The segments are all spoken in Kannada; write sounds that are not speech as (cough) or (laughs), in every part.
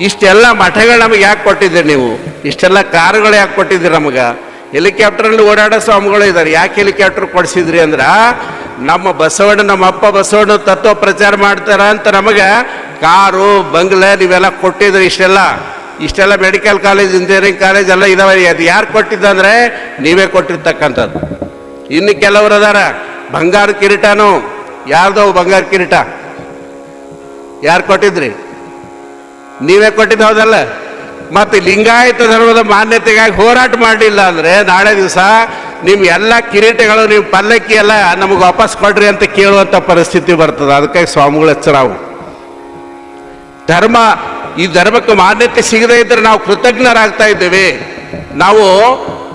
ಇಷ್ಟೆಲ್ಲ ಮಠಗಳು ನಮಗೆ ಯಾಕೆ ಕೊಟ್ಟಿದ್ದೀರಿ ನೀವು? ಇಷ್ಟೆಲ್ಲ ಕಾರುಗಳು ಯಾಕೆ ಕೊಟ್ಟಿದ್ದೀರಿ ನಮಗೆ? ಹೆಲಿಕಾಪ್ಟರಲ್ಲಿ ಓಡಾಡೋ ಸ್ವಾಮಿಗಳು ಇದ್ದಾರೆ ಯಾಕೆ ಹೆಲಿಕಾಪ್ಟರ್ ಕೊಡಿಸಿದ್ರಿ ಅಂದ್ರೆ, ನಮ್ಮ ಬಸವಣ್ಣ, ನಮ್ಮ ಅಪ್ಪ ಬಸವಣ್ಣ ತತ್ವ ಪ್ರಚಾರ ಮಾಡ್ತಾರ ಅಂತ ನಮಗೆ ಕಾರು, ಬಂಗ್ಲೆ ನೀವೆಲ್ಲ ಕೊಟ್ಟಿದ್ರಿ ಇಷ್ಟೆಲ್ಲ. ಇಷ್ಟೆಲ್ಲ ಮೆಡಿಕಲ್ ಕಾಲೇಜ್, ಇಂಜಿನಿಯರಿಂಗ್ ಕಾಲೇಜ್ ಎಲ್ಲ ಇದಾವೆ. ಅದು ಯಾರು ಕೊಟ್ಟಿದ್ದಂದ್ರೆ ನೀವೇ ಕೊಟ್ಟಿರ್ತಕ್ಕಂಥದ್ದು. ಇನ್ನು ಕೆಲವರು ಅದಾರ. ಬಂಗಾರ ಕಿರೀಟನೂ, ಯಾರ್ದೋ ಬಂಗಾರ ಕಿರೀಟ. ಯಾರು ಕೊಟ್ಟಿದ್ರಿ? ನೀವೇ ಕೊಟ್ಟಿದ್ದು ಹೌದಲ್ಲ? ಮತ್ತು ಲಿಂಗಾಯತ ಧರ್ಮದ ಮಾನ್ಯತೆಗಾಗಿ ಹೋರಾಟ ಮಾಡಲಿಲ್ಲ ಅಂದರೆ ನಾಳೆ ದಿವಸ ನಿಮ್ಮ ಎಲ್ಲ ಕಿರೀಟಗಳು ನೀವು ಪಲ್ಲಕ್ಕಿ ಎಲ್ಲ ನಮಗೆ ವಾಪಸ್ ಕೊಡ್ರಿ ಅಂತ ಕೇಳುವಂಥ ಪರಿಸ್ಥಿತಿ ಬರ್ತದೆ. ಅದಕ್ಕಾಗಿ ಸ್ವಾಮಿಗಳು ನಾವು ಧರ್ಮ, ಈ ಧರ್ಮಕ್ಕೆ ಮಾನ್ಯತೆ ಸಿಗದೇ ಇದ್ದರೆ ನಾವು ಕೃತಜ್ಞರಾಗ್ತಾ ಇದ್ದೇವೆ. ನಾವು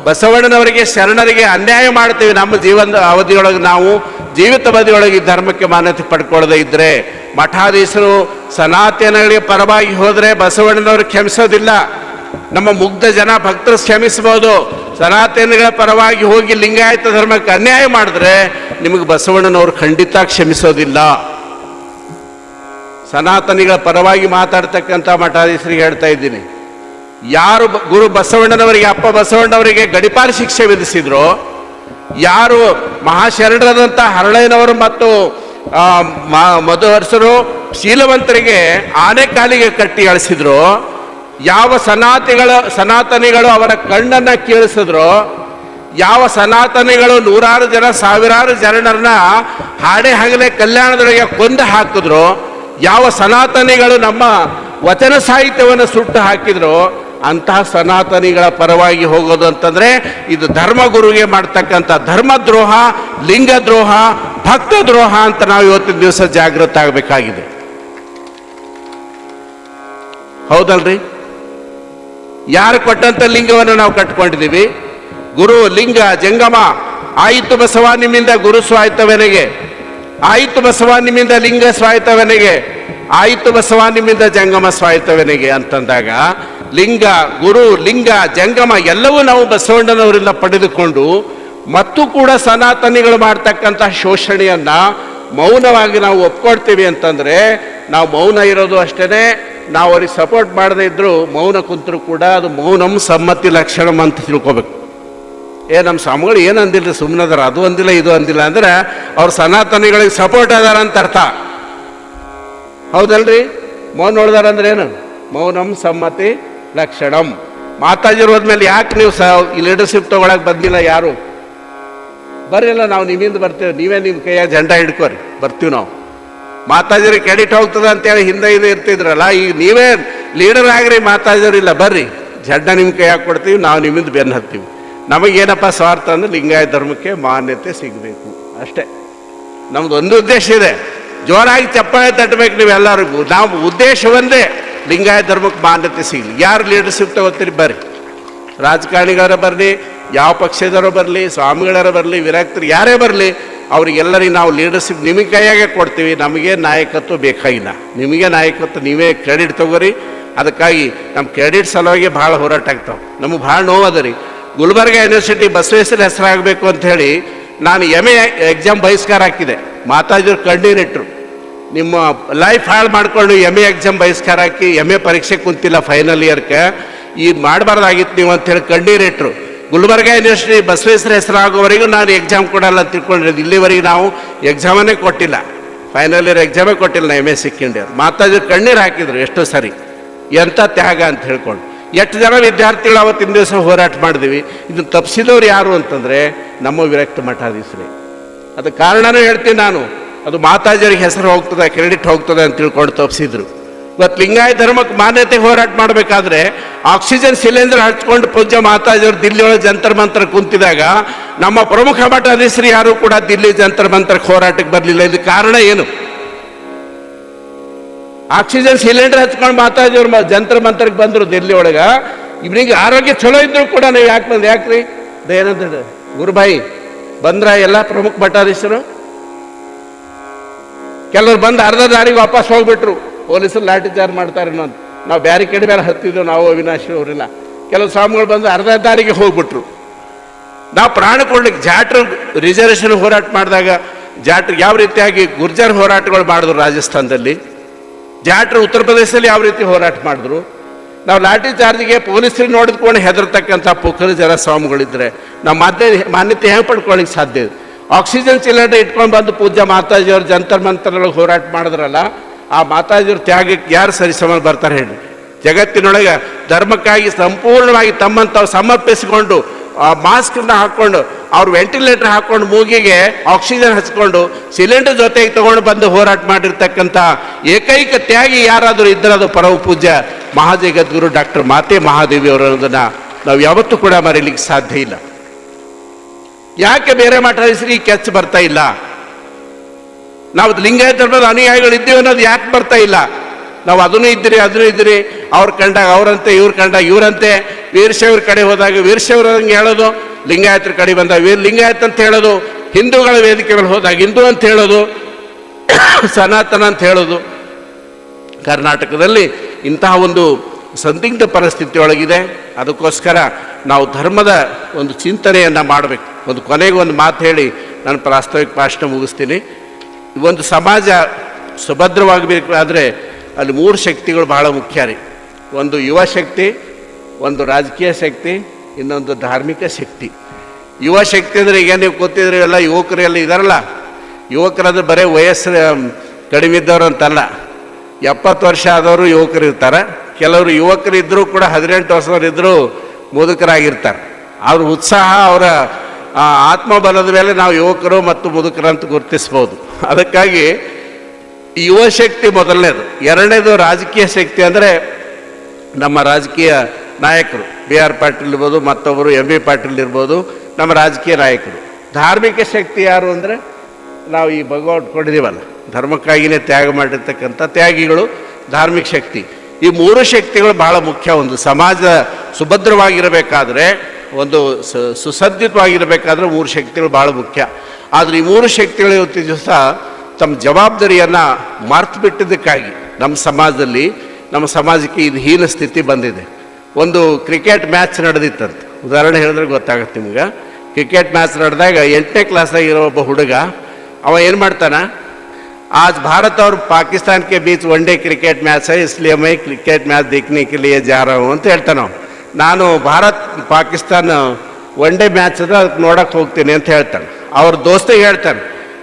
ಬಸವಣ್ಣನವರಿಗೆ, ಶರಣರಿಗೆ ಅನ್ಯಾಯ ಮಾಡ್ತೀವಿ. ನಮ್ಮ ಜೀವನದ ಅವಧಿಯೊಳಗೆ ನಾವು, ಜೀವಿತ ಅವಧಿಯೊಳಗೆ ಈ ಧರ್ಮಕ್ಕೆ ಮಾನ್ಯತೆ ಪಡ್ಕೊಳ್ಳದೇ ಇದ್ದರೆ ಮಠಾಧೀಶರು ಸನಾತನಗಳಿಗೆ ಪರವಾಗಿ ಹೋದರೆ ಬಸವಣ್ಣನವರು ಕ್ಷಮಿಸೋದಿಲ್ಲ. ನಮ್ಮ ಮುಗ್ಧ ಜನ ಭಕ್ತರು ಕ್ಷಮಿಸ್ಬೋದು ಸನಾತನಗಳ ಪರವಾಗಿ ಹೋಗಿ ಲಿಂಗಾಯತ ಧರ್ಮಕ್ಕೆ ಅನ್ಯಾಯ ಮಾಡಿದ್ರೆ ನಿಮಗೆ ಬಸವಣ್ಣನವರು ಖಂಡಿತ ಕ್ಷಮಿಸೋದಿಲ್ಲ. ಸನಾತನಿಗಳ ಪರವಾಗಿ ಮಾತಾಡ್ತಕ್ಕಂಥ ಮಠಾಧೀಶರಿಗೆ ಹೇಳ್ತಾ ಇದ್ದೀನಿ. ಯಾರು ಗುರು ಬಸವಣ್ಣನವರಿಗೆ, ಅಪ್ಪ ಬಸವಣ್ಣನವರಿಗೆ ಗಡಿಪಾರ ಶಿಕ್ಷೆ ವಿಧಿಸಿದ್ರು, ಯಾರು ಮಹಾಶರಣರಾದಂಥ ಹರಳಯ್ಯನವರು ಮತ್ತು ಆ, ಮ- ಮಧುವರ್ಷರು ಶೀಲವಂತರಿಗೆ ಆನೆ ಕಾಲಿಗೆ ಕಟ್ಟಿ ಅಳಿಸಿದ್ರು. ಯಾವ ಸನಾತಿಗಳು ಸನಾತನಿಗಳು ಅವರ ಕಣ್ಣನ್ನು ಕೇಳಿಸಿದ್ರು ಯಾವ ಸನಾತನಿಗಳು ನೂರಾರು ಜನ ಸಾವಿರಾರು ಜನರನ್ನ ಹಾಡೆ ಹಗಲೆ ಕಲ್ಯಾಣದೊಳಗೆ ಕೊಂದು ಹಾಕಿದ್ರು ಯಾವ ಸನಾತನಿಗಳು ನಮ್ಮ ವಚನ ಸಾಹಿತ್ಯವನ್ನು ಸುಟ್ಟು ಹಾಕಿದ್ರು ಅಂತಹ ಸನಾತನಿಗಳ ಪರವಾಗಿ ಹೋಗೋದು ಅಂತಂದ್ರೆ ಇದು ಧರ್ಮಗುರುಗೆ ಮಾಡ್ತಕ್ಕಂಥ ಧರ್ಮದ್ರೋಹ ಲಿಂಗದ್ರೋಹ ಭಕ್ತ ದ್ರೋಹ ಅಂತ ನಾವು ಇವತ್ತಿನ ದಿವಸ ಜಾಗೃತ ಆಗಬೇಕಾಗಿದೆ. ಹೌದಲ್ರಿ? ಯಾರು ಕೊಟ್ಟಂತ ಲಿಂಗವನ್ನು ನಾವು ಕಟ್ಕೊಂಡಿದ್ದೀವಿ? ಗುರು ಲಿಂಗ ಜಂಗಮ, ಆಯಿತು ಬಸವ ನಿಮ್ಮಿಂದ ಗುರು ಸ್ವಾಯತ್ತವನಿಗೆ, ಆಯಿತು ಬಸವ ನಿಮ್ಮಿಂದ ಲಿಂಗ ಸ್ವಾಯತ್ತವನಿಗೆ, ಆಯಿತು ಬಸವ ನಿಮ್ಮಿಂದ ಜಂಗಮ ಸ್ವಾಯತ್ತವನಿಗೆ ಅಂತಂದಾಗ ಲಿಂಗ, ಗುರು, ಲಿಂಗ, ಜಂಗಮ ಎಲ್ಲವೂ ನಾವು ಬಸವಣ್ಣನವರಿಂದ ಪಡೆದುಕೊಂಡು ಮತ್ತು ಕೂಡ ಸನಾತನಿಗಳು ಮಾಡ್ತಕ್ಕಂಥ ಶೋಷಣೆಯನ್ನ ಮೌನವಾಗಿ ನಾವು ಒಪ್ಕೊಳ್ತೀವಿ ಅಂತಂದ್ರೆ, ನಾವು ಮೌನ ಇರೋದು ಅಷ್ಟೇ ನಾವು ಅವ್ರಿಗೆ ಸಪೋರ್ಟ್ ಮಾಡದೇ ಇದ್ದರೂ ಮೌನ ಕುಂತರು ಕೂಡ ಅದು ಮೌನಂ ಸಮ್ಮತಿ ಲಕ್ಷಣಂ ಅಂತ ತಿಳ್ಕೊಬೇಕು. ಏ ನಮ್ಮ ಸ್ವಾಮಿಗಳು ಏನು ಅಂದಿಲ್ಲ ಸುಮ್ಮನದಾರ ಅದು ಅಂದಿಲ್ಲ, ಇದು ಅಂದಿಲ್ಲ ಅಂದ್ರೆ ಅವ್ರು ಸನಾತನಿಗಳಿಗೆ ಸಪೋರ್ಟ್ ಅದಾರ ಅಂತ ಅರ್ಥ. ಹೌದಲ್ರಿ? ಮೌನ ನೋಡ್ದಾರ ಅಂದ್ರೆ ಏನು? ಮೌನಂ ಸಮ್ಮತಿ ಲಕ್ಷಣಂ. ಮಾತಾಜಿರೋದ್ಮೇಲೆ ಯಾಕೆ ನೀವು ಸ ಲೀಡರ್ಶಿಪ್ ತಗೊಳಕ್ ಬಂದಿಲ್ಲ ಯಾರು? ಬರ್ರಿಲ್ಲ ನಾವು ನಿಮ್ಮಿಂದ ಬರ್ತೇವೆ. ನೀವೇ ನಿಮ್ಮ ಕೈಯ ಜಂಡ ಹಿಡ್ಕೋರಿ. ಬರ್ತೀವಿ ನಾವು. ಮಾತಾಜರಿ ಕ್ರೆಡಿಟ್ ಹೋಗ್ತದೆ ಅಂತೇಳಿ ಹಿಂದೆ ಇದು ಇರ್ತಿದ್ರಲ್ಲ ಈಗ ನೀವೇ ಲೀಡರ್ ಆಗ್ರಿ ಮಾತಾಜರಿಲ್ಲ ಬರ್ರಿ. ಜಂಡ ನಿಮ್ಮ ಕೈಯಾಗ ಕೊಡ್ತೀವಿ, ನಾವು ನಿಮ್ಮಿಂದ ಬೆನ್ನು ಹತ್ತೀವಿ. ನಮಗೇನಪ್ಪ ಸ್ವಾರ್ಥ ಅಂದ್ರೆ ಲಿಂಗಾಯತ ಧರ್ಮಕ್ಕೆ ಮಾನ್ಯತೆ ಸಿಗಬೇಕು. ಅಷ್ಟೇ. ನಮ್ದು ಒಂದು ಉದ್ದೇಶ ಇದೆ. ಜೋರಾಗಿ ಚಪ್ಪಾಳೆ ತಟ್ಟಬೇಕು ನೀವೆಲ್ಲರಿಗೂ. ನಾವು ಉದ್ದೇಶ ಒಂದೇ, ಲಿಂಗಾಯತ ಧರ್ಮಕ್ಕೆ ಮಾನ್ಯತೆ ಸಿಗಲಿ. ಯಾರು ಲೀಡರ್ಶಿಪ್ ತಗೋತೀರಿ, ಬರ್ರಿ. ರಾಜಕಾರಣಿಗಾರ ಬರಲಿ ಯಾವ ಪಕ್ಷದವರು ಬರಲಿ ಸ್ವಾಮಿಗಳರ ಬರಲಿ, ವಿರಕ್ತರು ಯಾರೇ ಬರಲಿ, ಅವ್ರಿಗೆಲ್ಲರಿಗೆ ನಾವು ಲೀಡರ್ಶಿಪ್ ನಿಮಗೆ ಕೈಯಾಗೆ ಕೊಡ್ತೀವಿ. ನಮಗೆ ನಾಯಕತ್ವ ಬೇಕಾಗಿಲ್ಲ. ನಿಮಗೆ ನಾಯಕತ್ವ ನೀವೇ ಕ್ರೆಡಿಟ್ ತಗೋರಿ. ಅದಕ್ಕಾಗಿ ನಮ್ಮ ಕ್ರೆಡಿಟ್ ಸಲುವಾಗಿ ಭಾಳ ಹೋರಾಟ ಆಗ್ತಾವೆ. ನಮಗೆ ಭಾಳ ನೋವು ರೀ. ಗುಲ್ಬರ್ಗ ಯೂನಿವರ್ಸಿಟಿ ಬಸವೇಶ್ವರ ಹೆಸರಾಗಬೇಕು ಅಂತ ಹೇಳಿ ನಾನು ಎಂ ಎ ಎಕ್ಸಾಮ್ ಬಹಿಷ್ಕಾರ ಹಾಕಿದೆ. ಮಾತಾಜಿರು ಕಣ್ಣೀರಿಟ್ರು ನಿಮ್ಮ ಲೈಫ್ ಹಾಳು ಮಾಡಿಕೊಂಡು ಎಂ ಎ ಎಕ್ಸಾಮ್ ಬಹಿಷ್ಕಾರ ಹಾಕಿ ಎಂ ಎ ಪರೀಕ್ಷೆ ಕುಂತಿಲ್ಲ ಫೈನಲ್ ಇಯರ್ಗೆ ಈಗ ಮಾಡಬಾರ್ದಾಗಿತ್ತು ನೀವು ಅಂತೇಳಿ ಕಣ್ಣೀರಿಟ್ರು ಗುಲ್ಬರ್ಗ ಯೂನಿವರ್ಸಿಟಿ ಬಸವೇಶ್ವರ ಹೆಸರಾಗೋವರೆಗೂ ನಾನು ಎಕ್ಸಾಮ್ ಕೊಡಲ್ಲ ತಿಳ್ಕೊಂಡಿರೋದು. ಇಲ್ಲಿವರೆಗೆ ನಾವು ಎಕ್ಸಾಮನ್ನೇ ಕೊಟ್ಟಿಲ್ಲ. ಫೈನಲ್ ಇಯರ್ ಎಕ್ಸಾಮೇ ಕೊಟ್ಟಿಲ್ಲ ನಾ M S second year Mataji ಕಣ್ಣೀರು ಹಾಕಿದ್ರು ಎಷ್ಟೋ ಸರಿ. ಎಂಥ ತ್ಯಾಗ ಅಂತ ಹೇಳ್ಕೊಂಡು. ಎಷ್ಟು ಜನ ವಿದ್ಯಾರ್ಥಿಗಳು ಅವತ್ತಿನ ದಿವಸ ಹೋರಾಟ ಮಾಡಿದ್ವಿ. ಇದನ್ನು ತಪ್ಪಿಸಿದವ್ರು ಯಾರು ಅಂತಂದರೆ ನಮ್ಮ ವಿರಕ್ತ ಮಠಾಧೀಶರೇ. ಅದಕ್ಕೆ ಕಾರಣನೂ ಹೇಳ್ತೀನಿ ನಾನು. ಅದು ಮಾತಾಜಿಯವ್ರಿಗೆ ಹೆಸರು ಹೋಗ್ತದೆ ಕ್ರೆಡಿಟ್ ಹೋಗ್ತದೆ ಅಂತ ತಿಳ್ಕೊಂಡು ತಪ್ಪಿಸಿದ್ರು ಇವತ್ತು ಲಿಂಗಾಯತ ಧರ್ಮಕ್ಕೆ ಮಾನ್ಯತೆ ಹೋರಾಟ ಮಾಡಬೇಕಾದ್ರೆ ಆಕ್ಸಿಜನ್ ಸಿಲಿಂಡರ್ ಹಚ್ಕೊಂಡು ಪೂಜೆ ಮಾತಾಡಿದ್ರು ದಿಲ್ಲಿ ಒಳಗೆ ಜಂತರ್ ಮಂತ್ರ ಕುಂತಿದಾಗ ನಮ್ಮ ಪ್ರಮುಖ ಮಠಾಧೀಶರು ಯಾರು ಕೂಡ ದಿಲ್ಲಿ ಜಂತರ್ ಮಂತ್ರಕ್ಕೆ ಹೋರಾಟಕ್ಕೆ ಬರಲಿಲ್ಲ. ಇದು ಕಾರಣ ಏನು? ಆಕ್ಸಿಜನ್ ಸಿಲಿಂಡರ್ ಹಚ್ಕೊಂಡು ಮಾತಾಜಿಯವ್ರು ಮ- ಜಂತರ ಮಂತ್ರಕ್ಕೆ ಬಂದರು ದಿಲ್ಲಿ ಒಳಗೆ ಇವ್ರಿಗೆ ಆರೋಗ್ಯ ಚಲೋ ಇದ್ರು ಕೂಡ ನೀವು ಯಾಕೆ ಬಂದು ಯಾಕ್ರಿ? ದಯಾನಂದ ಗುರುಬಾಯಿ, ಬಂದ್ರ ಎಲ್ಲ ಪ್ರಮುಖ ಮಠಾಧೀಶರು? ಕೆಲವರು ಬಂದು ಅರ್ಧ ದಾರಿಗೆ ವಾಪಸ್ ಹೋಗ್ಬಿಟ್ರು. ಪೊಲೀಸರು ಲಾಠಿ ಚಾರ್ಜ್ ಮಾಡ್ತಾರೆ ಅನ್ನೋದು. ನಾವು ಬ್ಯಾರಿಕೇಡ್ ಮೇಲೆ ಹತ್ತಿದ್ದೆವು ನಾವು ಅವಿನಾಶ್ ಅವರಿಲ್ಲ. ಕೆಲವು ಸ್ವಾಮಿಗಳು ಬಂದು ಅರ್ಧ ದಾರಿಗೆ ಹೋಗ್ಬಿಟ್ರು. ನಾವು ಪ್ರಾಣ ಕೊಡ್ಲಿಕ್ಕೆ ಜಾಟ್ರ ರಿಸರ್ವೇಷನ್ ಹೋರಾಟ ಮಾಡಿದಾಗ ಜಾಟ್ರ್ ಯಾವ ರೀತಿಯಾಗಿ ಗುರ್ಜರ್ ಹೋರಾಟಗಳು ಮಾಡಿದ್ರು ರಾಜಸ್ಥಾನದಲ್ಲಿ? ಜಾಟ್ರ್ ಉತ್ತರ ಪ್ರದೇಶದಲ್ಲಿ ಯಾವ ರೀತಿ ಹೋರಾಟ ಮಾಡಿದ್ರು? ನಾವು ಲಾಠಿ ಚಾರ್ಜ್ಗೆ ಪೊಲೀಸರು ನೋಡಿದ್ಕೊಂಡು ಹೆದರ್ತಕ್ಕಂಥ ಪುಕ್ಕರು ಜನ ಸ್ವಾಮಿಗಳಿದ್ರೆ ನಾವು ಮಾನ್ಯ ಮಾನ್ಯತೆ ಹೆಂಗೆ ಪಡ್ಕೊಳ್ಳಿಕ್ಕೆ ಸಾಧ್ಯ? ಆಕ್ಸಿಜನ್ ಸಿಲಿಂಡರ್ ಇಟ್ಕೊಂಡು ಬಂದು ಪೂಜಾ ಮಾತಾಜಿಯವ್ರು ಜಂತರ್ ಮಂತರೊಳಗೆ ಹೋರಾಟ ಮಾಡಿದ್ರಲ್ಲ ಆ ಮಾತಾಜಿಯವ್ರ ತ್ಯಾಗಕ್ಕೆ ಯಾರು ಸರಿ ಸಮ ಬರ್ತಾರೆ ಹೇಳಿ. ಜಗತ್ತಿನೊಳಗೆ ಧರ್ಮಕ್ಕಾಗಿ ಸಂಪೂರ್ಣವಾಗಿ ತಮ್ಮನ್ನು ತಾವು ಸಮರ್ಪಿಸಿಕೊಂಡು, ಆ ಮಾಸ್ಕನ್ನ ಹಾಕ್ಕೊಂಡು ಅವ್ರು ವೆಂಟಿಲೇಟರ್ ಹಾಕ್ಕೊಂಡು ಮೂಗಿಗೆ ಆಕ್ಸಿಜನ್ ಹಚ್ಕೊಂಡು ಸಿಲಿಂಡರ್ ಜೊತೆಗೆ ತಗೊಂಡು ಬಂದು ಹೋರಾಟ ಮಾಡಿರ್ತಕ್ಕಂಥ ಏಕೈಕ ತ್ಯಾಗಿ ಯಾರಾದರೂ ಇದ್ದರೆ ಅದು ಪರಮ ಪೂಜ್ಯ ಮಹಾಜಗದ್ಗುರು ಡಾಕ್ಟರ್ ಮಾತೆ ಮಹಾದೇವಿ ಅವರು ಅನ್ನೋದನ್ನ ನಾವು ಯಾವತ್ತೂ ಕೂಡ ಮರೀಲಿಕ್ಕೆ ಸಾಧ್ಯ ಇಲ್ಲ. ಯಾಕೆ ಬೇರೆ ಮಠ ಈ ಕೆಚ್ಚ ಬರ್ತಾ ಇಲ್ಲ? ನಾವು ಲಿಂಗಾಯತ ಧರ್ಮದ ಇದ್ದೀವಿ ಅನ್ನೋದು ಯಾಕೆ ಬರ್ತಾ ಇಲ್ಲ? ನಾವು ಅದನ್ನು ಇದ್ದೀರಿ ಅದನ್ನು ಇದ್ದೀರಿ. ಅವ್ರು ಕಂಡಾಗ ಅವರಂತೆ, ಇವ್ರು ಕಂಡಾಗ ಇವರಂತೆ. ವೀರಶೈವ್ರ ಕಡೆ ಹೋದಾಗ ವೀರಶೈವ್ರ ಹಂಗೆ ಹೇಳೋದು, ಲಿಂಗಾಯತರ ಕಡೆ ಬಂದಾಗ ವೀರ್ ಲಿಂಗಾಯತ್ ಅಂತ ಹೇಳೋದು, ಹಿಂದೂಗಳ ವೇದಿಕೆಗಳು ಹೋದಾಗ ಹಿಂದೂ ಅಂತ ಹೇಳೋದು, ಸನಾತನ ಅಂತ ಹೇಳೋದು. ಕರ್ನಾಟಕದಲ್ಲಿ ಇಂತಹ ಒಂದು ಸಂದಿಗ್ಧ ಪರಿಸ್ಥಿತಿ ಒಳಗಿದೆ. ಅದಕ್ಕೋಸ್ಕರ ನಾವು ಧರ್ಮದ ಒಂದು ಚಿಂತನೆಯನ್ನು ಮಾಡಬೇಕು. ಒಂದು ಕೊನೆಗೆ ಒಂದು ಮಾತು ಹೇಳಿ ನಾನು ಪ್ರಾಸ್ತಾವಿಕ ಭಾಷಣ ಮುಗಿಸ್ತೀನಿ. ಒಂದು ಸಮಾಜ ಸುಭದ್ರವಾಗಬೇಕು ಆದರೆ ಅಲ್ಲಿ ಮೂರು ಶಕ್ತಿಗಳು ಬಹಳ ಮುಖ್ಯ ರೀ. ಒಂದು ಯುವ ಶಕ್ತಿ, ಒಂದು ರಾಜಕೀಯ ಶಕ್ತಿ, ಇನ್ನೊಂದು ಧಾರ್ಮಿಕ ಶಕ್ತಿ. ಯುವ ಶಕ್ತಿ ಅಂದರೆ ಈಗ ನೀವು ಗೊತ್ತಿದ್ರೆ ಎಲ್ಲ ಯುವಕರು ಎಲ್ಲ ಇದಾರಲ್ಲ, ಯುವಕರಾದ್ರೆ ಬರೀ ವಯಸ್ಸು ಕಡಿಮೆ ಇದ್ದವ್ರು ಅಂತಲ್ಲ. ಎಪ್ಪತ್ತು ವರ್ಷ ಆದವರು ಯುವಕರು ಇರ್ತಾರೆ. ಕೆಲವರು ಯುವಕರು ಇದ್ದರೂ ಕೂಡ ಹದಿನೆಂಟು ವರ್ಷದವ್ರು ಇದ್ದರೂ ಮುದುಕರಾಗಿರ್ತಾರೆ. ಅವ್ರ ಉತ್ಸಾಹ ಅವರ ಆತ್ಮಬಲದ ಮೇಲೆ ನಾವು ಯುವಕರು ಮತ್ತು ಮುದುಕರು ಅಂತ ಗುರುತಿಸ್ಬೋದು. ಅದಕ್ಕಾಗಿ ಯುವ ಶಕ್ತಿ ಮೊದಲನೇದು. ಎರಡನೇದು ರಾಜಕೀಯ ಶಕ್ತಿ ಅಂದರೆ ನಮ್ಮ ರಾಜಕೀಯ ನಾಯಕರು. ಬಿ ಆರ್ ಪಾಟೀಲ್ ಇರ್ಬೋದು, ಮತ್ತೊಬ್ಬರು ಎಂ ಬಿ ಪಾಟೀಲ್ ಇರ್ಬೋದು, ನಮ್ಮ ರಾಜಕೀಯ ನಾಯಕರು. ಧಾರ್ಮಿಕ ಶಕ್ತಿ ಯಾರು ಅಂದರೆ ನಾವು ಈ ಭಗವ ಕೊಟ್ಟಿದ್ದೀವಲ್ಲ ಧರ್ಮಕ್ಕಾಗಿಯೇ ತ್ಯಾಗ ಮಾಡಿರ್ತಕ್ಕಂಥ ತ್ಯಾಗಿಗಳು ಧಾರ್ಮಿಕ ಶಕ್ತಿ. ಈ ಮೂರು ಶಕ್ತಿಗಳು ಬಹಳ ಮುಖ್ಯ. ಒಂದು ಸಮಾಜ ಸುಭದ್ರವಾಗಿರಬೇಕಾದ್ರೆ, ಒಂದು ಸುಸಜ್ಜಿತವಾಗಿರಬೇಕಾದ್ರೆ ಮೂರು ಶಕ್ತಿಗಳು ಭಾಳ ಮುಖ್ಯ. ಆದರೆ ಈ ಮೂರು ಶಕ್ತಿಗಳು ಇವತ್ತಿನ ದಿವಸ ತಮ್ಮ ಜವಾಬ್ದಾರಿಯನ್ನು ಮರ್ತು ಬಿಟ್ಟಿದ್ದಕ್ಕಾಗಿ ನಮ್ಮ ಸಮಾಜದಲ್ಲಿ ನಮ್ಮ ಸಮಾಜಕ್ಕೆ ಇದು ಹೀನ ಸ್ಥಿತಿ ಬಂದಿದೆ ಒಂದು ಕ್ರಿಕೆಟ್ ಮ್ಯಾಚ್ ನಡೆದಿತ್ತಂತೆ ಉದಾಹರಣೆ ಹೇಳಿದ್ರೆ ಗೊತ್ತಾಗುತ್ತೆ ನಿಮ್ಗೆ ಕ್ರಿಕೆಟ್ ಮ್ಯಾಚ್ ನಡೆದಾಗ ಎಂಟನೇ ಕ್ಲಾಸಾಗ ಇರೋ ಒಬ್ಬ ಹುಡುಗ ಅವ ಏನು ಮಾಡ್ತಾನ आज भारत और पाकिस्तान के बीच वनडे क्रिकेट मैच है इसलिए मैं क्रिकेट मैच देखने के लिए जा रहा हूँ ಅಂತ ಹೇಳ್ತಾನೆ ಅವ್ನು. ನಾನು Bharat Pakistan one day match ಅದ ಅದಕ್ಕೆ ನೋಡಕ್ಕೆ ಹೋಗ್ತೀನಿ ಅಂತ ಹೇಳ್ತಾನೆ ಅವ್ರ ದೋಸ್ತಿಗೆ ಹೇಳ್ತಾನೆ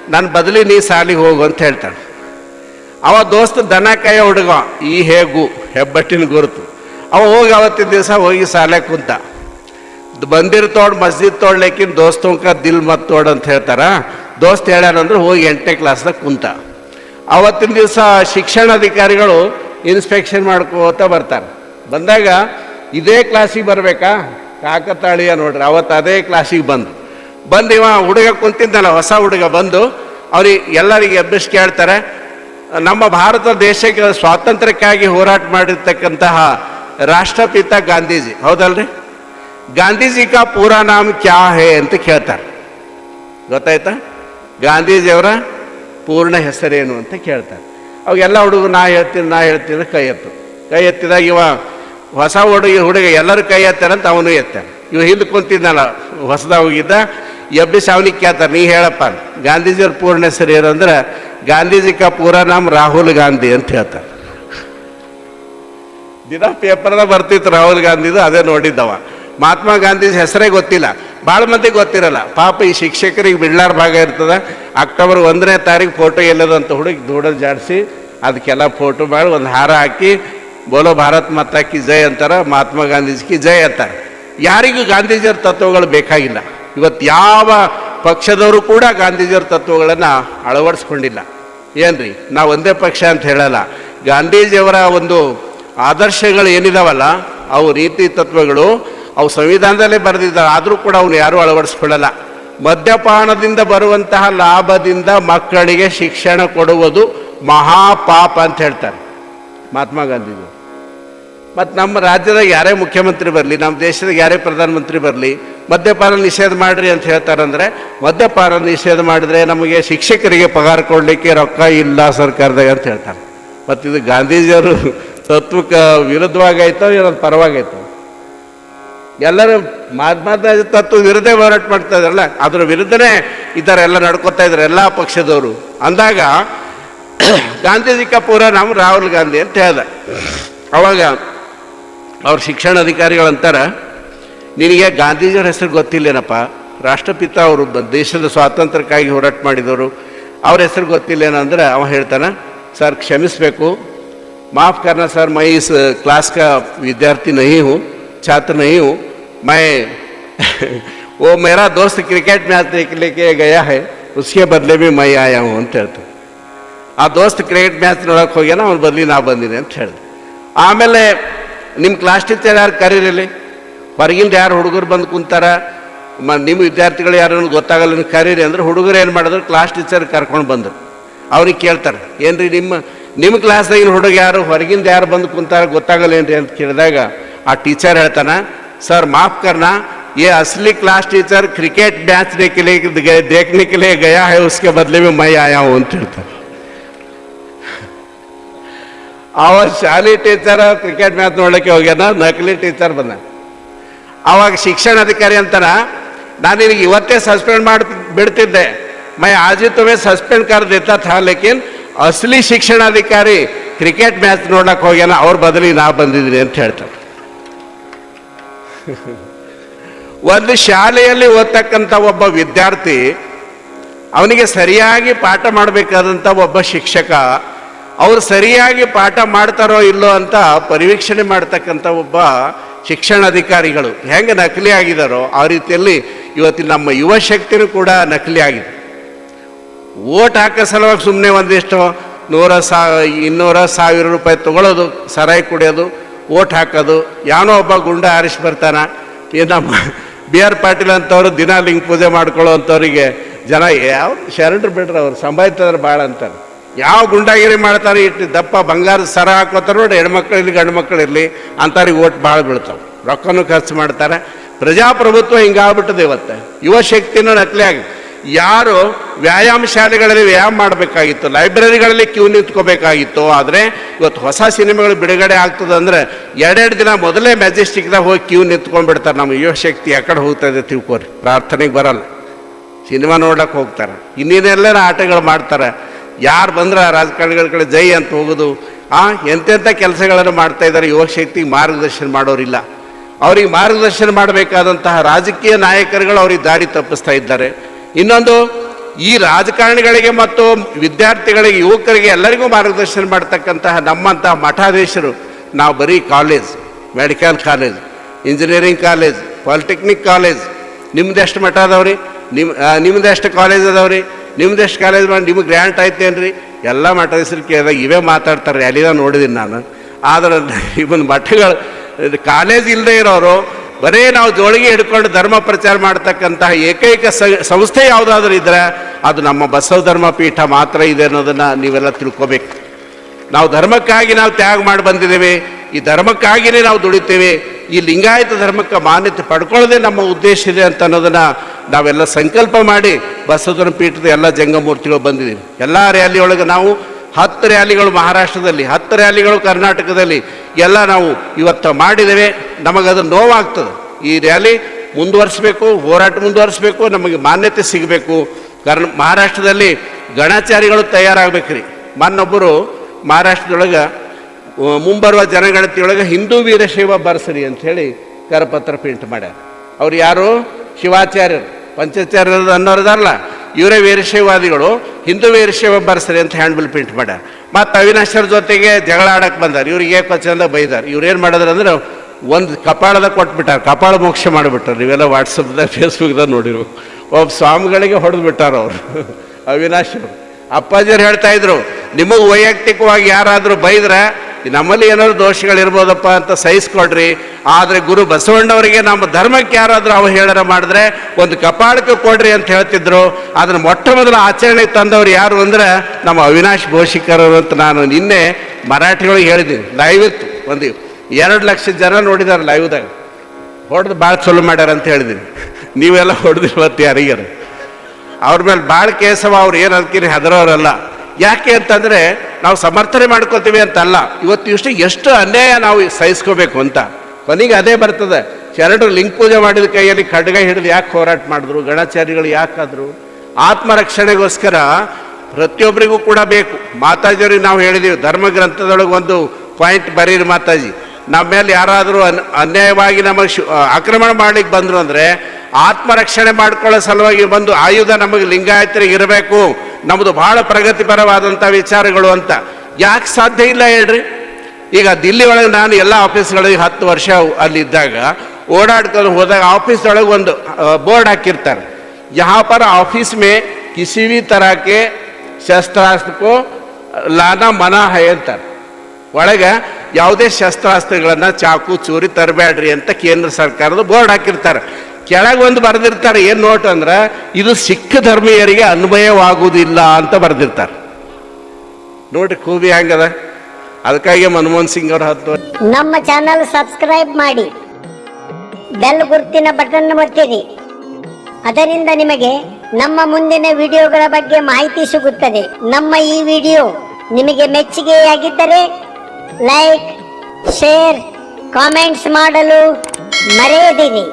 ನನ್ನ ಬದಲಿ ನೀ ಸಾಲಿಗೆ ಹೋಗು ಅಂತ ಹೇಳ್ತಾನೆ. ಅವ ದೋಸ್ತ ದನ ಕಾಯ ಹುಡುಗ, ಈ ಹೇಗು, ಹೆಬ್ಬಟ್ಟಿನ ಗುರುತು. ಅವ ಹೋಗಿ ಅವತ್ತಿನ ದಿವಸ ಹೋಗಿ ಸಾಲೆ ಕುಂತ. ಬಂದಿರ್ ತೋಡ್, ಮಸ್ಜಿದ್ ತೋಡ್ಲಿಕ್ಕಿನ ದೋಸ್ತಂಕ ದಿಲ್ ಮತ್ ತೋಡ್ ಅಂತ ಹೇಳ್ತಾರ. ದೋಸ್ತ್ ಹೇಳ್ಯಾನಂದ್ರೆ ಹೋಗಿ ಎಂಟನೇ ಕ್ಲಾಸ್ದಾಗ ಕುಂತ. ಅವತ್ತಿನ ದಿವಸ ಶಿಕ್ಷಣಾಧಿಕಾರಿಗಳು ಇನ್ಸ್ಪೆಕ್ಷನ್ ಮಾಡ್ಕೋತ ಬರ್ತಾರೆ. ಬಂದಾಗ ಇದೇ ಕ್ಲಾಸಿಗೆ ಬರಬೇಕಾ? ಕಾಕತಾಳೀಯ ನೋಡ್ರಿ ಅವತ್ತು ಅದೇ ಕ್ಲಾಸಿಗೆ ಬಂದು. ಬಂದು ಇವ ಹುಡುಗ ಕುಂತಿದ್ದಲ್ಲ, ಹೊಸ ಹುಡುಗ ಬಂದು ಅವ್ರಿಗೆ ಎಲ್ಲರಿಗೆ ಎಬ್ಬಿಸಿ ಕೇಳ್ತಾರೆ. ನಮ್ಮ ಭಾರತ ದೇಶಕ್ಕೆ ಸ್ವಾತಂತ್ರ್ಯಕ್ಕಾಗಿ ಹೋರಾಟ ಮಾಡಿರ್ತಕ್ಕಂತಹ ರಾಷ್ಟ್ರಪಿತ ಗಾಂಧೀಜಿ, ಹೌದಲ್ರಿ? ಗಾಂಧೀಜಿ ಕಾ ಪೂರಾ ನಾಮ್ ಕ್ಯಾ ಹೇ ಅಂತ ಕೇಳ್ತಾರೆ. ಗೊತ್ತಾಯ್ತಾ? ಗಾಂಧೀಜಿಯವರ ಪೂರ್ಣ ಹೆಸರೇನು ಅಂತ ಕೇಳ್ತಾರೆ. ಅವಾಗೆಲ್ಲ ಹುಡುಗ ನಾ ಹೇಳ್ತೀನಿ ನಾ ಹೇಳ್ತೀನಿ ಕೈ ಎತ್ತು. ಕೈ ಎತ್ತಿದಾಗ ಇವ ಹೊಸ ಹುಡುಗಿ, ಹುಡುಗ ಎಲ್ಲರೂ ಕೈ ಎತ್ತಾರಂತ ಅವನು ಎತ್ತಾನೆ ಇವ ಹಿಂದೆ ಕುಂತಿದ್ನಲ್ಲ ಹೊಸದಾಗ ಹೋಗಿದ್ದ. ಎಬ್ಬಿಸಿ ಅವನಿಗೆ ಕೇಳ್ತಾರೆ, ನೀ ಹೇಳಪ್ಪ. ಗಾಂಧೀಜಿಯವ್ರ ಪೂರ್ಣ ಹೆಸರು ಏನು ಅಂದ್ರೆ, ಗಾಂಧೀಜಿ ಕಾ ಪೂರಾ ನಾಮ್ ರಾಹುಲ್ ಗಾಂಧಿ ಅಂತ ಹೇಳ್ತಾರೆ. ದಿನ ಪೇಪರ್ದಾಗ ಬರ್ತಿತ್ತು ರಾಹುಲ್ ಗಾಂಧಿದು, ಅದೇ ನೋಡಿದ್ದವ. ಮಹಾತ್ಮ ಗಾಂಧೀಜಿ ಹೆಸರೇ ಗೊತ್ತಿಲ್ಲ. ಭಾಳ ಮಂದಿಗೆ ಗೊತ್ತಿರಲ್ಲ. ಪಾಪ ಈ ಶಿಕ್ಷಕರಿಗೆ ಬಿಡ್ಲಾರ ಭಾಗ ಇರ್ತದ. ಅಕ್ಟೋಬರ್ ಒಂದನೇ ತಾರೀಕು ಫೋಟೋ ಎಲ್ಲದಂತ ಹುಡುಗಿ ದೂಡಲ್ಲಿ ಜಾಡಿಸಿ ಅದಕ್ಕೆಲ್ಲ ಫೋಟೋ ಮಾಡಿ ಒಂದು ಹಾರ ಹಾಕಿ, ಬೋಲೋ ಭಾರತ್ ಮಾತಾ ಕಿ ಜೈ ಅಂತಾರ, ಮಹಾತ್ಮ ಗಾಂಧೀಜಿ ಕಿ ಜೈ ಅಂತಾರೆ. ಯಾರಿಗೂ ಗಾಂಧೀಜಿಯವ್ರ ತತ್ವಗಳು ಬೇಕಾಗಿಲ್ಲ. ಇವತ್ತು ಯಾವ ಪಕ್ಷದವರು ಕೂಡ ಗಾಂಧೀಜಿಯವ್ರ ತತ್ವಗಳನ್ನು ಅಳವಡಿಸ್ಕೊಂಡಿಲ್ಲ. ಏನ್ರಿ? ನಾವು ಒಂದೇ ಪಕ್ಷ ಅಂತ ಹೇಳಲ್ಲ. ಗಾಂಧೀಜಿಯವರ ಒಂದು ಆದರ್ಶಗಳು ಏನಿದಾವಲ್ಲ, ಅವು ರೀತಿ ತತ್ವಗಳು, ಅವು ಸಂವಿಧಾನದಲ್ಲೇ ಬರೆದಿದ್ದಾರೆ ಆದರೂ ಕೂಡ ಅವನು ಯಾರೂ ಅಳವಡಿಸ್ಕೊಳ್ಳಲ್ಲ. ಮದ್ಯಪಾನದಿಂದ ಬರುವಂತಹ ಲಾಭದಿಂದ ಮಕ್ಕಳಿಗೆ ಶಿಕ್ಷಣ ಕೊಡುವುದು ಮಹಾಪಾಪ ಅಂತ ಹೇಳ್ತಾರೆ. ಮಹಾತ್ಮ ಗಾಂಧೀಜಿ. ಮತ್ತು ನಮ್ಮ ರಾಜ್ಯದಾಗ ಯಾರೇ ಮುಖ್ಯಮಂತ್ರಿ ಬರಲಿ, ನಮ್ಮ ದೇಶದಾಗ ಯಾರೇ ಪ್ರಧಾನಮಂತ್ರಿ ಬರಲಿ, ಮದ್ಯಪಾನ ನಿಷೇಧ ಮಾಡಿರಿ ಅಂತ ಹೇಳ್ತಾರಂದರೆ, ಮದ್ಯಪಾನ ನಿಷೇಧ ಮಾಡಿದ್ರೆ ನಮಗೆ ಶಿಕ್ಷಕರಿಗೆ ಪಗಾರ ಕೊಡಲಿಕ್ಕೆ ರೊಕ್ಕ ಇಲ್ಲ ಸರ್ಕಾರದಾಗ ಅಂತ ಹೇಳ್ತಾರೆ. ಮತ್ತು ಇದು ಗಾಂಧೀಜಿಯವರು (laughs) ತತ್ವಕ್ಕೆ ವಿರುದ್ಧವಾಗೈತೋ ಏನದು ಪರವಾಗೈತೋ? ಎಲ್ಲರೂ ಮಹಾತ್ಮ ತತ್ವ ವಿರುದ್ಧ ಹೋರಾಟ ಮಾಡ್ತಾ ಇದ್ರಲ್ಲ ಅದ್ರ ವಿರುದ್ಧನೇ ಥರ ಎಲ್ಲ ನಡ್ಕೊತಾ ಇದ್ದಾರೆ ಎಲ್ಲ ಪಕ್ಷದವರು. ಅಂದಾಗ (clears throat) ಗಾಂಧೀಜಿ ಕಪೂರ, ನಮ್ಮ ರಾಹುಲ್ ಗಾಂಧಿ ಅಂತ ಹೇಳ್ದೆ. ಅವಾಗ ಅವ್ರ ಶಿಕ್ಷಣ ಅಂತಾರೆ ನಿನಗೆ ಗಾಂಧೀಜಿಯವ್ರ ಹೆಸರು ಗೊತ್ತಿಲ್ಲೇನಪ್ಪ? ರಾಷ್ಟ್ರಪಿತ ಅವರು ದೇಶದ ಸ್ವಾತಂತ್ರ್ಯಕ್ಕಾಗಿ ಹೋರಾಟ ಮಾಡಿದವರು, ಅವ್ರ ಹೆಸರು ಗೊತ್ತಿಲ್ಲೇನಂದ್ರೆ ಅವ ಹೇಳ್ತಾನೆ, ಸರ್, ಕ್ಷಮಿಸಬೇಕು. ಮಾಫ್ ಕರ್ನ ಸರ್, ಮೈ ಇಸ್ ಕ್ಲಾಸ್ ಕಾ ವಿದ್ಯಾರ್ಥಿ ನಹಿ ಹೂ, ಛಾತ್ರ ನಹಿ ಹು. ಮೈ (laughs) ಓ ಮೇರಾ ದೋಸ್ತ್ ಕ್ರಿಕೆಟ್ ಮ್ಯಾಚ್ ದೇಖಲಿಕ್ಕೆ ಗಯಾ ಹೈ, ಉಸ್ಕೆ ಬದಲೆ ಬಿ ಮೈ ಆಯಾ ಹೂ, ಅಂತ ಹೇಳ್ತು ಆ ದೋಸ್ತ್ ಕ್ರಿಕೆಟ್ ಮ್ಯಾಚ್ ನೋಡೋಕೆ ಹೋಗ್ಯಾನ, ಅವ್ನು ಬದಲಿ ನಾ ಬಂದಿನಿ ಅಂತ ಹೇಳ್ದೆ. ಆಮೇಲೆ ನಿಮ್ಮ ಕ್ಲಾಸ್ ಟೀಚರ್ ಯಾರು ಕರೀರಿಲಿ ಹೊರಗಿಂದ ಯಾರು ಹುಡುಗರು ಬಂದು ಕುಂತಾರ ಮ ನಿಮ್ಮ ವಿದ್ಯಾರ್ಥಿಗಳು ಯಾರು ಅನ್ನೋದು ಗೊತ್ತಾಗಲ್ಲ ನೀವು ಕರೀರಿ ಅಂದ್ರೆ ಹುಡುಗರು ಏನು ಮಾಡಿದ್ರು ಕ್ಲಾಸ್ ಟೀಚರ್ ಕರ್ಕೊಂಡು ಬಂದರು ಅವ್ರಿಗೆ ಕೇಳ್ತಾರೆ ಏನ್ರಿ ನಿಮ್ಮ ನಿಮ್ಮ ಕ್ಲಾಸ್ದಾಗಿನ ಹುಡುಗ ಯಾರು ಹೊರಗಿಂದ ಯಾರು ಬಂದು ಕುಂತಾರ ಗೊತ್ತಾಗಲ್ಲ ಏನ್ರಿ ಅಂತ ಕೇಳಿದಾಗ ಆ ಟೀಚರ್ ಹೇಳ್ತಾನ ಸರ್ ಮಾಫ್ करना ये असली क्लास टीचर क्रिकेट मैच देखने के लिए देखने के लिए गया है उसके बदले में मैं आया हूँ ಅಂತ ಹೇಳ್ತಾರೆ ಅವ ಶಾಲೆ ಟೀಚರ್ ಕ್ರಿಕೆಟ್ ಮ್ಯಾಚ್ ನೋಡ್ಲಿಕ್ಕೆ ಹೋಗ್ಯಾನ, ನಕಲಿ ಟೀಚರ್ ಬಂದ. ಅವಾಗ ಶಿಕ್ಷಣ ಅಧಿಕಾರಿ ಅಂತಾನ ನಾನು ನಿನಗೆ ಇವತ್ತೇ ಸಸ್ಪೆಂಡ್ ಮಾಡಿ ಬಿಡ್ತಿದ್ದೆ. ಮೈ ಆಜಿ ತುಮೆ ಸಸ್ಪೆಂಡ್ ಕರ್ ದೇತಾ ಲೇಕಿನ್ ಅಸಲಿ ಶಿಕ್ಷಣಾಧಿಕಾರಿ ಕ್ರಿಕೆಟ್ ಮ್ಯಾಚ್ ನೋಡಕ್ಕೆ ಹೋಗ್ಯಾನ, ಅವ್ರ ಬದಲಿ ನಾ ಬಂದಿದ್ದೀನಿ ಅಂತ ಹೇಳ್ತಾರೆ. ಒಂದು ಶಾಲೆಯಲ್ಲಿ ಓದ್ತಕ್ಕಂಥ ಒಬ್ಬ ವಿದ್ಯಾರ್ಥಿ, ಅವನಿಗೆ ಸರಿಯಾಗಿ ಪಾಠ ಮಾಡಬೇಕಾದಂಥ ಒಬ್ಬ ಶಿಕ್ಷಕ ಅವ್ರು ಸರಿಯಾಗಿ ಪಾಠ ಮಾಡ್ತಾರೋ ಇಲ್ಲೋ ಅಂತ ಪರಿವೀಕ್ಷಣೆ ಮಾಡ್ತಕ್ಕಂಥ ಒಬ್ಬ ಶಿಕ್ಷಣಾಧಿಕಾರಿಗಳು ಹೆಂಗೆ ನಕಲಿ ಆಗಿದಾರೋ ಆ ರೀತಿಯಲ್ಲಿ ಇವತ್ತಿನ ನಮ್ಮ ಯುವ ಶಕ್ತಿನೂ ಕೂಡ ನಕಲಿ ಆಗಿದೆ. ಓಟ್ ಹಾಕೋ ಸಲುವಾಗಿ ಸುಮ್ಮನೆ ಒಂದಿಷ್ಟು ನೂರ ಸಾ, ಇನ್ನೂರ ಸಾವಿರ ರೂಪಾಯಿ ತೊಗೊಳ್ಳೋದು ಸರಾಯಿ ಕುಡಿಯೋದು, ಓಟ್ ಹಾಕೋದು, ಯಾನೋ ಒಬ್ಬ ಗುಂಡ ಆರಿಸಿ ಬರ್ತಾನ. ನಮ್ಮ ಬಿ ಆರ್ ಪಾಟೀಲ್ ಅಂಥವ್ರು ದಿನ ಲಿಂಗ ಪೂಜೆ ಮಾಡ್ಕೊಳ್ಳೋ ಅಂಥವ್ರಿಗೆ ಜನ ಯಾವ ಶರಣರು ಬಿಡ್ರಿ ಅವ್ರು, ಸಂಭಾಯ್ತದ್ರೆ ಭಾಳ ಅಂತಾರೆ. ಯಾವ ಗುಂಡಾಗಿರಿ ಮಾಡ್ತಾರೆ ಇಟ್ಟು ದಪ್ಪ ಬಂಗಾರದ ಸರ ಹಾಕೋತಾರೆ ನೋಡಿ ಹೆಣ್ಮಕ್ಳು ಇಲ್ಲಿ ಗಂಡು ಮಕ್ಕಳು ಇರಲಿ ಅಂಥವ್ರಿಗೆ ಓಟ್ ಭಾಳ ಬೀಳ್ತಾವೆ. ರೊಕ್ಕನೂ ಖರ್ಚು ಮಾಡ್ತಾರೆ. ಪ್ರಜಾಪ್ರಭುತ್ವ ಹಿಂಗಾಗ್ಬಿಟ್ಟದೆ ಇವತ್ತು. ಯುವ ಶಕ್ತಿನೂ ನಕಲಿ ಆಗಿ ಯಾರು ವ್ಯಾಯಾಮ ಶಾಲೆಗಳಲ್ಲಿ ವ್ಯಾಯಾಮ ಮಾಡಬೇಕಾಗಿತ್ತು, ಲೈಬ್ರರಿಗಳಲ್ಲಿ ಕ್ಯೂ ನಿಂತ್ಕೋಬೇಕಾಗಿತ್ತು, ಆದರೆ ಇವತ್ತು ಹೊಸ ಸಿನಿಮಾಗಳು ಬಿಡುಗಡೆ ಆಗ್ತದೆ ಅಂದರೆ ಎರಡೆರಡು ದಿನ ಮೊದಲೇ ಮ್ಯಾಜೆಸ್ಟಿಕ್ದಾಗ ಹೋಗಿ ಕ್ಯೂ ನಿಂತ್ಕೊಂಡ್ಬಿಡ್ತಾರೆ ನಮ್ಮ ಯುವ ಶಕ್ತಿ. ಆ ಕಡೆ ಹೋಗ್ತಾ ಇದೆ ತಿಳ್ಕೊರಿ. ಪ್ರಾರ್ಥನೆಗೆ ಬರಲ್ಲ. ಸಿನಿಮಾ ನೋಡಕ್ಕೆ ಹೋಗ್ತಾರೆ. ಇನ್ನೇನೆಲ್ಲರ ಆಟಗಳು ಮಾಡ್ತಾರೆ. ಯಾರು ಬಂದ್ರೆ ಆ ರಾಜಕಾರಣಿಗಳ ಕಡೆ ಜೈ ಅಂತ ಹೋಗೋದು? ಆ ಎಂತೆಂಥ ಕೆಲಸಗಳನ್ನು ಮಾಡ್ತಾ ಇದ್ದಾರೆ? ಯುವ ಶಕ್ತಿಗೆ ಮಾರ್ಗದರ್ಶನ ಮಾಡೋರಿಲ್ಲ. ಅವ್ರಿಗೆ ಮಾರ್ಗದರ್ಶನ ಮಾಡಬೇಕಾದಂತಹ ರಾಜಕೀಯ ನಾಯಕರುಗಳು ಅವ್ರಿಗೆ ದಾರಿ ತಪ್ಪಿಸ್ತಾ ಇದ್ದಾರೆ. ಇನ್ನೊಂದು, ಈ ರಾಜಕಾರಣಿಗಳಿಗೆ ಮತ್ತು ವಿದ್ಯಾರ್ಥಿಗಳಿಗೆ, ಯುವಕರಿಗೆ ಎಲ್ಲರಿಗೂ ಮಾರ್ಗದರ್ಶನ ಮಾಡ್ತಕ್ಕಂತಹ ನಮ್ಮಂತಹ ಮಠಾಧೀಶರು ನಾವು ಬರೀ college medical college engineering college polytechnic college ನಿಮ್ದು ಎಷ್ಟು ಮಠ ಅದಾವ್ರಿ? ನಿಮ್ಮ ನಿಮ್ದೆಷ್ಟು ಕಾಲೇಜ್ ಅದಾವ್ರಿ? ನಿಮ್ದು ಎಷ್ಟು ಕಾಲೇಜ್ ಮಾಡಿ ನಿಮ್ಗೆ ಗ್ರ್ಯಾಂಟ್ ಐತೇನ್ರಿ ಎಲ್ಲ ಮಠ ಹೆಸರು ಕೇಳಿದಾಗ ಇವೇ ಮಾತಾಡ್ತಾರೆ ರ್ಯಾಲಿದಾಗ ನೋಡಿದ್ದೀನಿ ನಾನು. ಆದ್ರೆ ಇವನ್ ಮಠಗಳು ಕಾಲೇಜ್ ಇಲ್ಲದೆ ಇರೋರು, ಬರೇ ನಾವು ಜೋಳಿಗೆ ಹಿಡ್ಕೊಂಡು ಧರ್ಮ ಪ್ರಚಾರ ಮಾಡ್ತಕ್ಕಂತಹ ಏಕೈಕ ಸಂಸ್ಥೆ ಯಾವುದಾದ್ರೂ ಇದ್ರೆ ಅದು ನಮ್ಮ ಬಸವ ಧರ್ಮ ಪೀಠ ಮಾತ್ರ ಇದೆ ಅನ್ನೋದನ್ನು ನೀವೆಲ್ಲ ತಿಳ್ಕೊಬೇಕು. ನಾವು ಧರ್ಮಕ್ಕಾಗಿ ನಾವು ತ್ಯಾಗ ಮಾಡಿ ಬಂದಿದ್ದೇವೆ, ಈ ಧರ್ಮಕ್ಕಾಗಿಯೇ ನಾವು ದುಡಿತೇವೆ, ಈ ಲಿಂಗಾಯತ ಧರ್ಮಕ್ಕೆ ಮಾನ್ಯತೆ ಪಡ್ಕೊಳ್ಳೋದೇ ನಮ್ಮ ಉದ್ದೇಶ ಇದೆ ಅಂತ ಅನ್ನೋದನ್ನ ನಾವೆಲ್ಲ ಸಂಕಲ್ಪ ಮಾಡಿ ಬಸವನ ಪೀಠದ ಎಲ್ಲ ಜಂಗಮೂರ್ತಿಗಳು ಬಂದಿದ್ದೀವಿ. ಎಲ್ಲ ರ್ಯಾಲಿಯೊಳಗೆ ನಾವು ಹತ್ತು ರ್ಯಾಲಿಗಳು ಮಹಾರಾಷ್ಟ್ರದಲ್ಲಿ, ಹತ್ತು ರ್ಯಾಲಿಗಳು ಕರ್ನಾಟಕದಲ್ಲಿ ಎಲ್ಲ ನಾವು ಇವತ್ತು ಮಾಡಿದ್ದೇವೆ. ನಮಗದು ನೋವಾಗ್ತದೆ. ಈ ರ್ಯಾಲಿ ಮುಂದುವರಿಸಬೇಕು, ಹೋರಾಟ ಮುಂದುವರಿಸಬೇಕು, ನಮಗೆ ಮಾನ್ಯತೆ ಸಿಗಬೇಕು. ಕರ್ನ ಮಹಾರಾಷ್ಟ್ರದಲ್ಲಿ ಗಣಾಚಾರಿಗಳು ತಯಾರಾಗಬೇಕ್ರಿ. ಮನ್ನೊಬ್ಬರು ಮಹಾರಾಷ್ಟ್ರದೊಳಗೆ ಮುಂಬರುವ ಜನಗಣತಿಯೊಳಗೆ ಹಿಂದೂ ವೀರಶೈವ ಬರ್ಸರಿ ಅಂಥೇಳಿ ಕರಪತ್ರ ಪ್ರಿಂಟ್ ಮಾಡ್ಯಾರ. ಅವ್ರು ಯಾರು? ಶಿವಾಚಾರ್ಯರು. ಪಂಚಾಚಾರ್ಯರು ಅನ್ನೋರದಾರಲ್ಲ? ಇವರೇ ವೀರಶೈವಾದಿಗಳು ಹಿಂದೂ ವೀರಶೈವ ಬರ್ಸರಿ ಅಂತ ಹ್ಯಾಂಡ್ ಬಿಲ್ ಪ್ರಿಂಟ್ ಮಾಡ್ಯಾರ. ಮತ್ತು ಅವಿನಾಶರ ಜೊತೆಗೆ ಜಗಳ ಆಡಕ್ಕೆ ಬಂದಾರೆ. ಇವ್ರಿಗೆ ಏಕ ಬೈದಾರ. ಇವ್ರು ಏನು ಮಾಡಿದ್ರು ಅಂದ್ರೆ ಒಂದು ಕಪಾಳದ ಕೊಟ್ಬಿಟ್ಟಾರೆ. ಕಪಾಳ ಮೋಕ್ಷ ಮಾಡಿಬಿಟ್ಟಾರೆ ನೀವೆಲ್ಲ ವಾಟ್ಸಪ್ದಾಗ ಫೇಸ್ಬುಕ್ದಾಗ ನೋಡಿರು. ಒಬ್ಬ ಸ್ವಾಮಿಗಳಿಗೆ ಹೊಡೆದು ಬಿಟ್ಟಾರ ಅವರು. ಅವಿನಾಶ್ ಅವರು ಅಪ್ಪಾಜಿಯವ್ರು ಹೇಳ್ತಾ ಇದ್ರು, ನಿಮಗೆ ವೈಯಕ್ತಿಕವಾಗಿ ಯಾರಾದರೂ ಬೈದ್ರೆ ನಮ್ಮಲ್ಲಿ ಏನಾದ್ರು ದೋಷಗಳಿರ್ಬೋದಪ್ಪ ಅಂತ ಸಹಿಸ್ಕೊಡ್ರಿ ಆದರೆ ಗುರು ಬಸವಣ್ಣವರಿಗೆ ನಮ್ಮ ಧರ್ಮಕ್ಕೆ ಯಾರಾದರೂ ಅವಹೇಳನ ಮಾಡಿದ್ರೆ ಒಂದು ಕಪಾಳಕ್ಕೆ ಕೊಡ್ರಿ ಅಂತ ಹೇಳ್ತಿದ್ರು. ಅದನ್ನು ಮೊಟ್ಟ ಮೊದಲು ಆಚರಣೆಗೆ ತಂದವರು ಯಾರು ಅಂದ್ರೆ ನಮ್ಮ ಅವಿನಾಶ್ ಘೋಷಿಕರು ಅಂತ ನಾನು ನಿನ್ನೆ ಮರಾಠಿಗಳಿಗೆ ಹೇಳಿದ್ದೀನಿ. ಲೈವ್ ಇತ್ತು ಒಂದು ಎರಡು ಲಕ್ಷ ಜನ ನೋಡಿದ್ದಾರೆ ಲೈವ್ದಾಗ. ಹೊಡೆದು ಭಾಳ ಚಲೋ ಮಾಡ್ಯಾರ ಅಂತ ಹೇಳಿದ್ದೀನಿ. ನೀವೆಲ್ಲ ಹೊಡೆದಿರ್ವತ್ತು ಯಾರಿಗಾರ ಅವ್ರ ಮೇಲೆ ಭಾಳ ಕೇಸವ ಅವ್ರು ಏನು ಅದಕ್ಕಿರಿ ಹೆದರೋರಲ್ಲ. ಯಾಕೆ ಅಂತಂದರೆ ನಾವು ಸಮರ್ಥನೆ ಮಾಡ್ಕೋತೀವಿ ಅಂತಲ್ಲ. ಇವತ್ತು ಇಷ್ಟು ಎಷ್ಟು ಅನ್ಯಾಯ ನಾವು ಸಹಿಸ್ಕೋಬೇಕು ಅಂತ. ಕೊನೆಗೆ ಅದೇ ಬರ್ತದೆ. ಶರಣರು ಲಿಂಗ ಪೂಜೆ ಮಾಡಿದ ಕೈಯಲ್ಲಿ ಖಡ್ಗ ಹಿಡಿದು ಯಾಕೆ ಹೋರಾಟ ಮಾಡಿದ್ರು? ಗಣಾಚಾರಿಗಳು ಯಾಕಾದರು? ಆತ್ಮರಕ್ಷಣೆಗೋಸ್ಕರ ಪ್ರತಿಯೊಬ್ಬರಿಗೂ ಕೂಡ ಬೇಕು. ಮಾತಾಜಿಯವ್ರಿಗೆ ನಾವು ಹೇಳಿದೀವಿ, ಧರ್ಮ ಗ್ರಂಥದೊಳಗೆ ಒಂದು ಪಾಯಿಂಟ್ ಬರೀರಿ ಮಾತಾಜಿ. ನಮ್ಮ ಮೇಲೆ ಯಾರಾದರೂ ಅನ್, ಅನ್ಯಾಯವಾಗಿ ನಮಗೆ ಶು ಆಕ್ರಮಣ ಮಾಡ್ಲಿಕ್ಕೆ ಬಂದರು ಅಂದರೆ ಆತ್ಮರಕ್ಷಣೆ ಮಾಡ್ಕೊಳ್ಳೋ ಸಲುವಾಗಿ ಬಂದು ಆಯುಧ ನಮಗೆ ಲಿಂಗಾಯತರಿಗೆ ಇರಬೇಕು. ನಮ್ಮದು ಬಹಳ ಪ್ರಗತಿಪರವಾದಂಥ ವಿಚಾರಗಳು ಅಂತ. ಯಾಕೆ ಸಾಧ್ಯ ಇಲ್ಲ ಹೇಳ್ರಿ? ಈಗ ದಿಲ್ಲಿ ಒಳಗೆ ನಾನು ಎಲ್ಲ ಆಫೀಸ್ಗಳಿಗೆ ಹತ್ತು ವರ್ಷ ಅಲ್ಲಿದ್ದಾಗ ಓಡಾಡ್ಕೊಂಡು ಹೋದಾಗ ಆಫೀಸ್ ಒಳಗೆ ಒಂದು ಬೋರ್ಡ್ ಹಾಕಿರ್ತಾರೆ. ಯಾವ ಪರ ಆಫೀಸ್ ಮೇ ಕಿಸಿ ಬಿ ತರಕ್ಕೆ ಶಸ್ತ್ರಾಸ್ತ್ರಕ್ಕೂ ಲಾನ ಮನ ಹೈ ಅಂತಾರೆ. ಒಳಗೆ ಯಾವುದೇ ಶಸ್ತ್ರಾಸ್ತ್ರಗಳನ್ನು ಚಾಕು, ಚೂರಿ ತರಬೇಡ್ರಿ ಅಂತ ಕೇಂದ್ರ ಸರ್ಕಾರದ ಬೋರ್ಡ್ ಹಾಕಿರ್ತಾರೆ. ಕೆಳಗೆ ಒಂದು ಬರೆದಿರ್ತಾರೆ, ಏನು ನೋಟು ಅಂದ್ರೆ, ಇದು ಸಿಖ್ ಧರ್ಮೀಯರಿಗೆ ಅನ್ವಯವಾಗುವುದಿಲ್ಲ ಅಂತ ಬರೆದಿರ್ತಾರೆ. ನೋಡಿ ಖೂಬಿ ಹಂಗದ ಅದಕ್ಕಾಗಿ ಮನಮೋಹನ್ ಸಿಂಗ್ ಅವರು ಹತ್ತು ನಮ್ಮ ಚಾನಲ್ ಸಬ್ಸ್ಕ್ರೈಬ್ ಮಾಡಿ. ಬೆಲ್ ಗುರುತಿನ ಬಟನ್ ಒತ್ತಿರಿ. ಅದರಿಂದ ನಿಮಗೆ ನಮ್ಮ ಮುಂದಿನ ವಿಡಿಯೋಗಳ ಬಗ್ಗೆ ಮಾಹಿತಿ ಸಿಗುತ್ತದೆ. ನಮ್ಮ ಈ ವಿಡಿಯೋ ನಿಮಗೆ ಮೆಚ್ಚುಗೆಯಾಗಿದ್ದರೆ ಲೈಕ್ ಶೇರ್ ಕಾಮೆಂಟ್ಸ್ ಮಾಡಲು ಮರೆಯದಿರಿ.